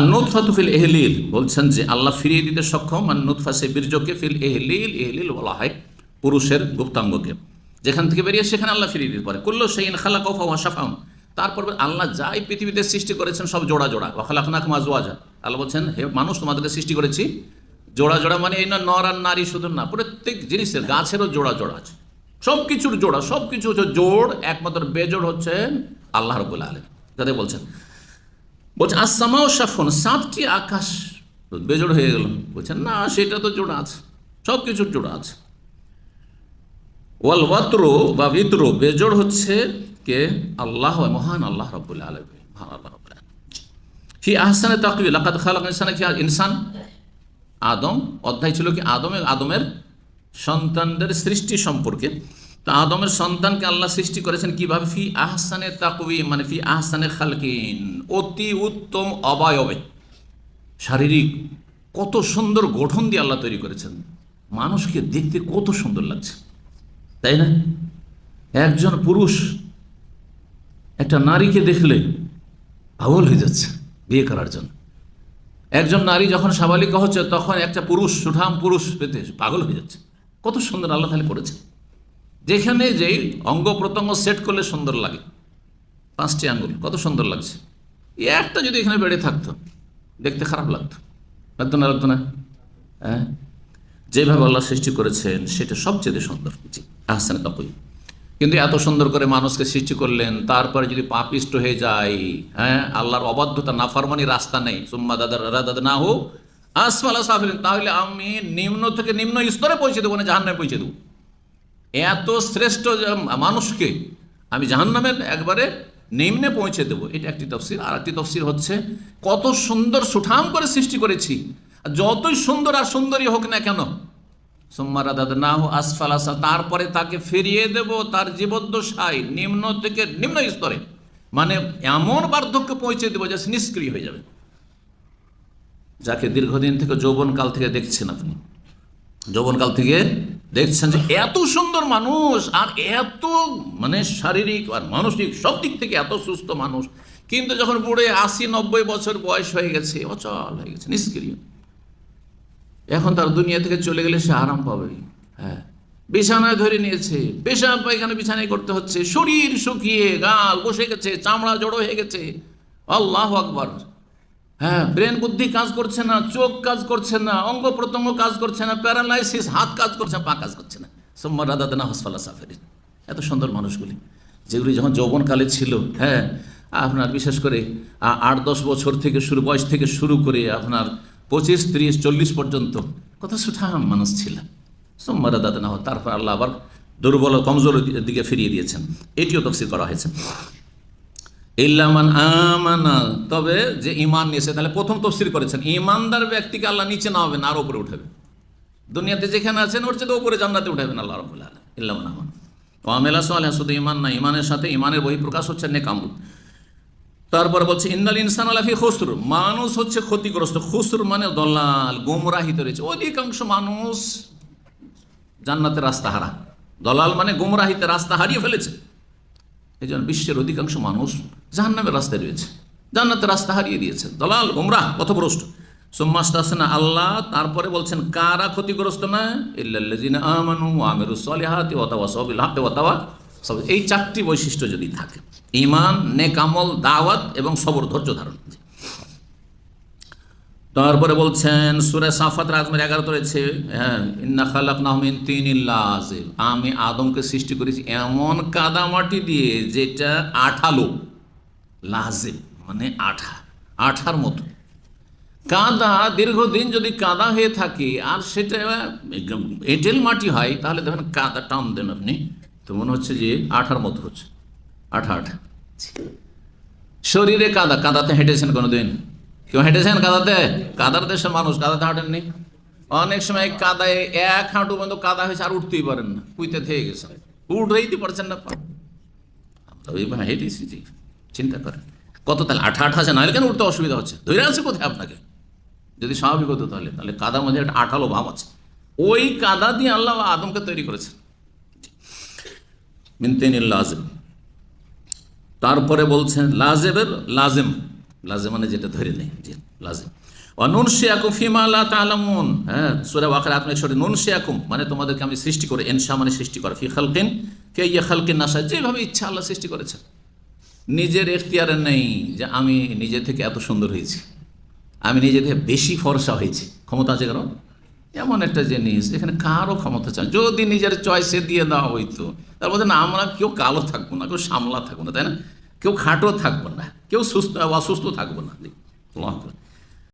আর নুৎফা তো ফিল এহলিল, বলছেন যে আল্লাহ ফিরিয়ে দিতে সক্ষম আর নুৎফা সে বীর্যকে ফিল এহলিল এহলিল বলা হয় পুরুষের গুপ্তাঙ্গকে। যেখান থেকে বেরিয়ে সেখানে আল্লাহ ফিরিয়ে দিতে পারে। কুল্লো সেইন খালা কফা ওয়াশাফাউন তারপর আল্লাহ যাই পৃথিবীতে সৃষ্টি করেছেন সব জোড়া জোড়া। ওয়াখালাখনাক মাজওয়াজা আল্লাহ বলছেন, হে মানুষ, তোমাদেরকে সৃষ্টি করেছি জোড়া জোড়া মানে এই না নর আর নারী শুধু না, প্রত্যেক জিনিসের গাছেরও জোড়া জোড়া আছে। সব কিছুর জোড়া সব কিছু হচ্ছে জোড়, একমাত্র বেজোড় হচ্ছে আল্লাহ রবুল্লা আলম যাদের বলছেন বলছে আসামাও সাফন সাতটি আকাশ। বেজোড় হয়ে গেল। বলছেন না, সেটা তো জোড়া আছে সব কিছুর জোড়া আছে। ওয়াল ওয়াত্র বা বিত্র বেজোড় হচ্ছে কে? আল্লাহ, মহান আল্লাহ রব্বুল আলম মহান আল্লাহ ফি আহসানে তাকবি লাকাত খালাক ইনসানে ইনসান। আদম, অধ্যায় ছিল কি, আদমে, আদমের সন্তানদের সৃষ্টি সম্পর্কে। তো আদমের সন্তানকে আল্লাহ সৃষ্টি করেছেন কীভাবে? ফি আহসানে তাকবি মানে ফি আহসানে খালকিন। অতি উত্তম অবায়বে। শারীরিক কত সুন্দর গঠন দিয়ে আল্লাহ তৈরি করেছেন। মানুষকে দেখতে কত সুন্দর লাগছে। তাই না? একজন পুরুষ একটা নারীকে দেখলে পাগল হয়ে যাচ্ছে বিয়ে করার জন্য। একজন নারী যখন সাবালিকা হচ্ছে, তখন একটা পুরুষ সুঠাম পুরুষ পেতে পাগল হয়ে যাচ্ছে। কত সুন্দর আল্লাহ তাহলে করেছে যেখানে যেই অঙ্গ প্রত্যঙ্গ সেট করলে সুন্দর লাগে। পাঁচটি আঙ্গুল, কত সুন্দর লাগছে। একটা যদি এখানে বেড়ে থাকতো, দেখতে খারাপ লাগতো। লাগতো না লাগতো না? হ্যাঁ? যেভাবে আল্লাহ সৃষ্টি করেছেন, সেটা সবচেয়ে সুন্দর। জি, আহসানে তকই কিন্তু এত সুন্দর করে মানুষকে সৃষ্টি করলেন, তারপরে যদি পাপিষ্ট হয়ে যায় হ্যাঁ? আল্লাহর অবাধ্যতা নাফারমানি রাস্তা নেই। সুম্মা দাদার দাদা না হোক সাফিলেন তাহলে আমি নিম্ন থেকে নিম্ন স্তরে পৌঁছে দেবো না জাহান্নামে পৌঁছে দেবো। এত শ্রেষ্ঠ মানুষকে আমি জাহান্নামের একবারে নিম্নে পৌঁছে দেবো। এটা একটি তফসির। আর একটি তফসির হচ্ছে, কত সুন্দর সুঠাম করে সৃষ্টি করেছি। যতই সুন্দর আর সুন্দরী হোক না কেন সোম্মারা দাদা না হো আসফাল আসা তারপরে তাকে ফিরিয়ে দেব তার জীবদ্দশায়, নিম্ন থেকে নিম্ন স্তরে। মানে এমন বার্ধক্য পৌঁছে দেবো যে নিষ্ক্রিয় হয়ে যাবে। যাকে দীর্ঘদিন থেকে যৌবনকাল থেকে দেখছেন আপনি, যৌবনকাল থেকে দেখছেন যে এত সুন্দর মানুষ আর এত মানে শারীরিক আর মানসিক সব দিক থেকে এত সুস্থ মানুষ। কিন্তু যখন বুড়ে আশি, নব্বই বছর বয়স হয়ে গেছে, অচল হয়ে গেছে, নিষ্ক্রিয়। এখন তার দুনিয়া থেকে চলে গেলে সে আরাম পাবে। হ্যাঁ। বিছানায় ধরে নিয়েছে। পেশাব পায়খানা বিছানায় করতে হচ্ছে। শরীর শুকিয়ে, গাল বসে গেছে, চামড়া জড়ো হয়ে গেছে। আল্লাহ আকবর। হ্যাঁ ব্রেন বুদ্ধি কাজ করছে না, চোখ কাজ করছে না, অঙ্গ প্রত্যঙ্গ কাজ করছে না, প্যারালাইসিস, হাত কাজ করছে না, পা কাজ করছে না। সোম্মার রাদাদানা হসপালা সাফেরি এত সুন্দর মানুষগুলি, যেগুলি যখন যৌবনকালে ছিল হ্যাঁ আপনার বিশেষ করে আট দশ বছর থেকে শুরু, বয়স থেকে শুরু করে আপনার পঁচিশ, ত্রিশ, চল্লিশ পর্যন্ত কত সুঠাম মানুষ ছিল সোম্মার রাদাদানা তারপর আল্লাহ আবার দুর্বল কমজোর দিকে ফিরিয়ে দিয়েছেন। এটিও তফসিল করা হয়েছে। ইল্লামান আমানা। তবে যে ইমান নিয়েছে, তাহলে প্রথম তফসির করেছেন। ইমানদার ব্যক্তিকে আল্লাহ নিচে না নামাবেন আর উপরে উঠাবে। দুনিয়াতে যেখানে আছেন, ওর চেয়ে ওপরে জান্নাতে উঠাবেন আল্লাহ রবুল্লাহ ইল্লামান আমান। আমেলা সোয়ালে শুধু ইমান না ইমানের সাথে ইমানের বহিঃপ্রকাশ হচ্ছে নেকামুল। তারপর বলছে ইন্দাল ইনসান আলাফি খুসরু মানুষ হচ্ছে ক্ষতিগ্রস্ত। খুসরু মানে দলাল গোমরাহিত রয়েছে। অধিকাংশ মানুষ জান্নাতের রাস্তা হারা দলাল মানে গোমরাহিতে রাস্তা হারিয়ে ফেলেছে। এই জন্য বিশ্বের অধিকাংশ মানুষ জাহান্নামের রাস্তায় রয়েছে। জান্নাতের রাস্তা হারিয়ে দিয়েছে। দলাল, গোমরাহ, পথভ্রষ্ট। সোম্মাস্তাসনা আল্লাহ, তারপরে বলছেন, কারা ক্ষতিগ্রস্ত না? ওয়া সব এই চারটি বৈশিষ্ট্য যদি থাকে ইমান নেক আমল, দাওয়াত এবং সবর ধৈর্য ধারণ। তারপরে বলছেন, সুরে সাফাত রাজমের এগারো রয়েছে হ্যাঁ আমি আদমকে সৃষ্টি করেছি এমন কাদামাটি দিয়ে যেটা আঠালো লাজিব মানে আঠা, আঠার মতো। কাদা দীর্ঘদিন যদি কাদা হয়ে থাকে, আর সেটা এঁটেল মাটি হয়, তাহলে দেখেন কাদা টান দেন আপনি, তো মনে হচ্ছে যে আঠার মতো হচ্ছে, আঠা আঠা। শরীরে কাদা, কাদাতে হেঁটেছেন কোনোদিন? কেউ হেঁটেছেন কাদাতে? কাদার দেশের মানুষ, কাদাতে হাঁটেননি? অনেক সময় কাদায় এক হাঁটু পর্যন্ত কাদা হয়েছে আর উঠতেই পারেন না কুইতে থেকে গেছে। উঠতেই পারছেন না আমরা হেঁটেছি জি চিন্তা করেন। কত তাহলে আঠা আঠা আছে নাহলে কেন উঠতে অসুবিধা হচ্ছে? ধরে আছে কোথায় আপনাকে? যদি স্বাভাবিক হতো তাহলে তাহলে কাদার মধ্যে একটা আঠালো ভাব আছে। ওই কাদা দিয়ে আল্লাহ আদমকে তৈরি করেছেন। মিনতেন লাজেম। তারপরে বলছেন লাজেবের লাজেম। লাজেম মানে যেটা ধরে নেই তালামুন। হ্যাঁ নুন শেয়াকুম মানে তোমাদেরকে আমি সৃষ্টি করে মানে সৃষ্টি ফি কে ইয়ে ইচ্ছা আল্লাহ সৃষ্টি করেছে। নিজের এখতিয়ারে নেই যে আমি নিজে থেকে এত সুন্দর হয়েছি। আমি নিজে থেকে বেশি ফর্সা হয়েছি। ক্ষমতা আছে কারণ? এমন একটা জিনিস, এখানে কারও ক্ষমতা চান যদি নিজের চয়েসে দিয়ে দেওয়া হইতো, তার মধ্যে না, আমরা কেউ কালো থাকব না, কেউ সামলা থাকব না, তাই না? কেউ খাটো থাকব না। কেউ সুস্থ অসুস্থ থাকব না।